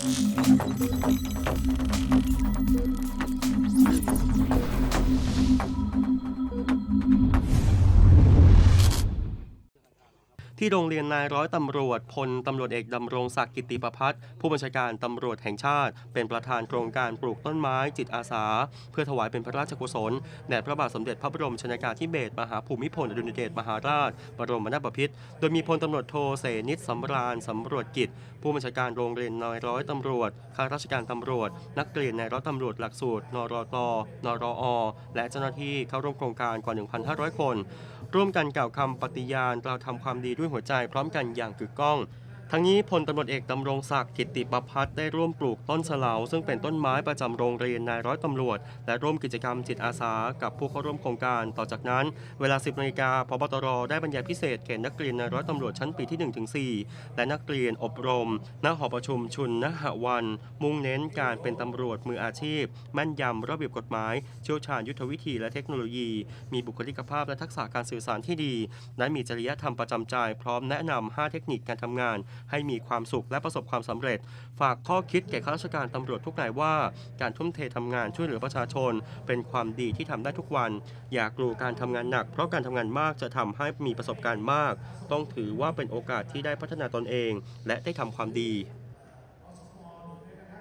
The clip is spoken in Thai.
Thank you. ที่โรงเรียนนายร้อยตำรวจพลตำรวจเอกดำรงศักดิ์กิติประพัฒน์ผู้บัญชาการตำรวจแห่งชาติ เป็นประธานโครงการปลูกต้นไม้จิตอาสา เพื่อถวายเป็นพระราชกุศลแด่พระบาทสมเด็จพระบรมชนากาธิเบศรมหาภูมิพลอดุลยเดชมหาราช บรมนาถบพิตรโดยมีพลตำรวจโทเสนิตสำราญสำรวจกิจ ผู้บัญชาการโรงเรียนนายร้อยตำรวจข้าราชการตำรวจ นักเรียนในร้อยตำรวจหลักสูตร นรตนรอ และเจ้าหน้าที่เข้าร่วมโครงการกว่า 1,500 คน ร่วมกันกล่าวคำปฏิญาณกล่าวทำความดีด้วยหัวใจพร้อมกันอย่างกึกก้อง ทั้งนี้พลตำรวจเอกดำรงศักดิ์กิติประพัฒน์ได้ร่วมปลูกต้นสะเหลาซึ่งเป็นต้นไม้ประจำโรงเรียนนายร้อยตำรวจ และร่วมกิจกรรมจิตอาสา กับผู้เข้าร่วมโครงการ ต่อจากนั้น เวลา 10นาฬิกาพบตรได้บรรยายพิเศษแก่นักเรียนนายร้อยตำรวจชั้นปีที่1ถึง4และนักเรียนอบรมณหอประชุมชุนนหวัน มุ่งเน้นการเป็นตำรวจมืออาชีพ แม่นยำระเบียบกฎหมาย เชี่ยวชาญยุทธวิธีและเทคโนโลยี มีบุคลิกภาพและทักษะการสื่อสารที่ดี และมีจริยธรรมประจำใจพร้อมแนะนำ5เทคนิคการทำงานให้มีความสุขและประสบความสำเร็จ ฝากข้อคิดแก่ข้าราชการตำรวจทุกนายว่า การทุ่มเททำงานช่วยเหลือประชาชน เป็นความดีที่ทำได้ทุกวัน อย่ากลัวการทำงานหนัก เพราะการทำงานมากจะทำให้มีประสบการณ์มาก ต้องถือว่าเป็นโอกาสที่ได้พัฒนาตนเอง และได้ทำความดี